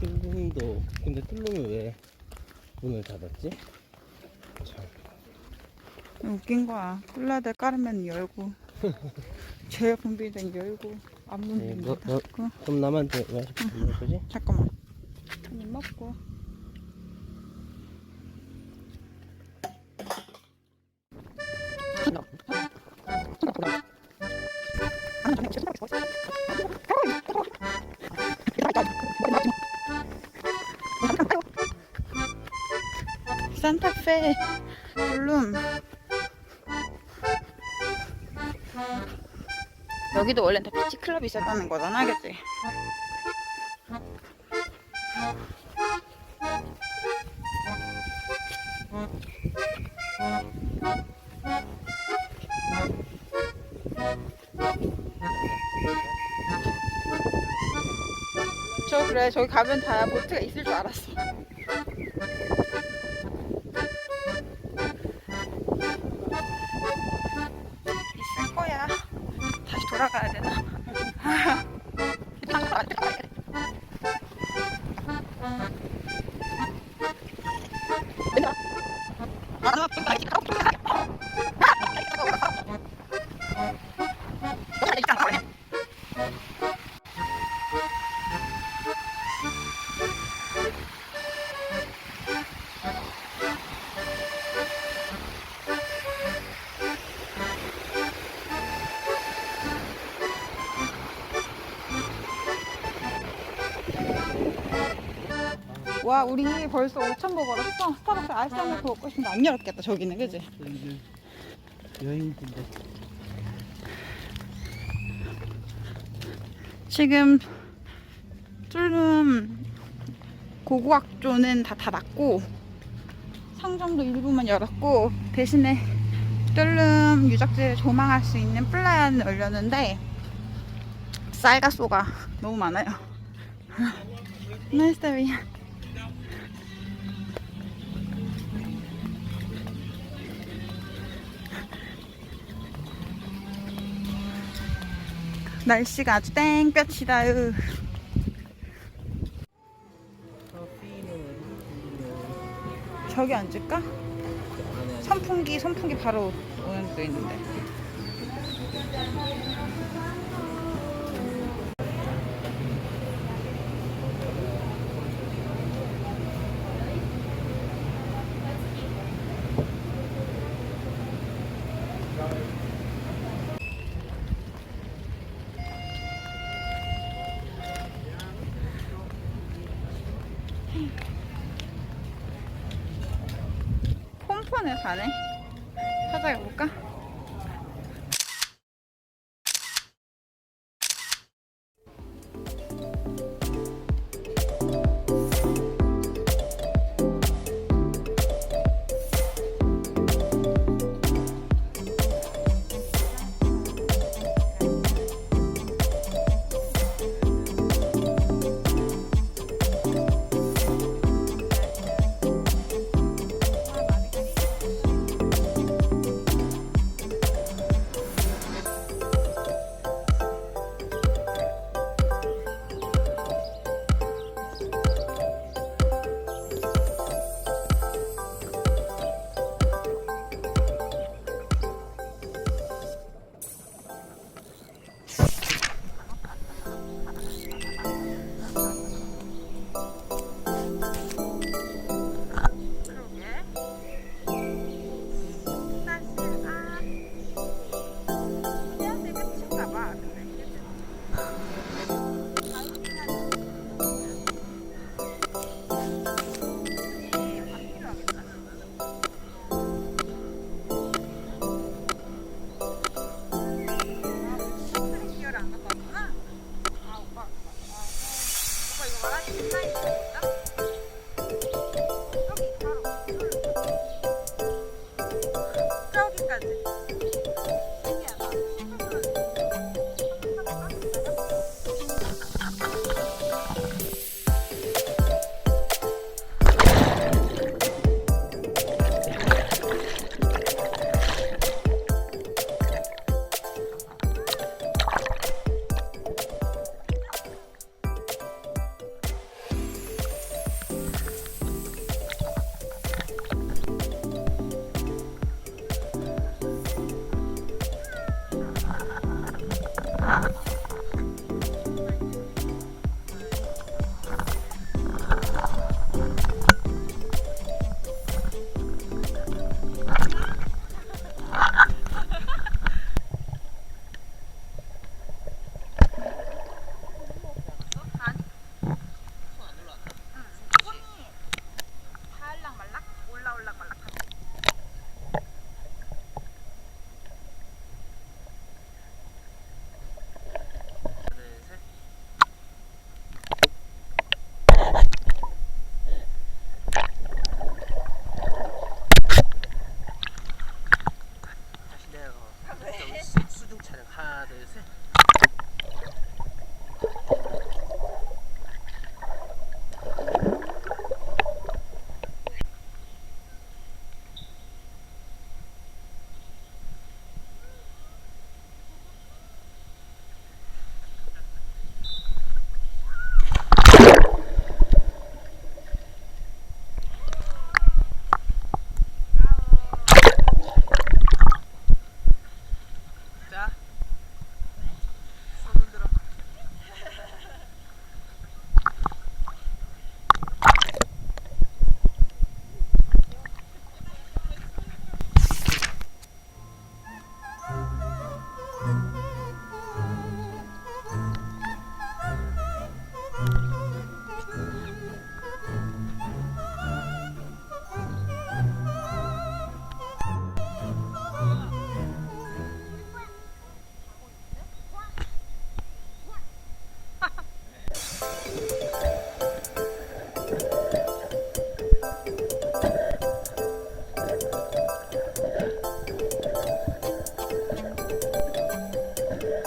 뚫룸도 근데 뚫룸이 왜 문을 닫았지? 참 웃긴 거야. 콜라들 깔으면 열고, 제일 분비된 열고, 안 네. 너, 너, 그, 그럼 남한테 마시고 있는 거지? 잠깐만. 한 입 먹고. 산타페. 블룸. 여기도 원래 다 비치클럽이 있었다는 거잖아 그치? 저 그래 저기 가면 다 보트가 있을 줄 알았어 다시 돌 와 우리 벌써 5천 보 걸었어. 스타벅스 아이스 아메리카 먹고 싶은데 안 열었겠다 저기는. 그지? 저희들 여행지인데. 지금 뚫름 고고학조는 다 닫았고 상점도 일부만 열었고 대신에 뚫름 유적지를 조망할 수 있는 플라야는 열렸는데 쌀가소가 너무 많아요. 나이스 날씨가 아주 땡볕이다 으. 저기 앉을까? 선풍기 선풍기 바로 오는 데도 있는데 가네 찾아가 볼까?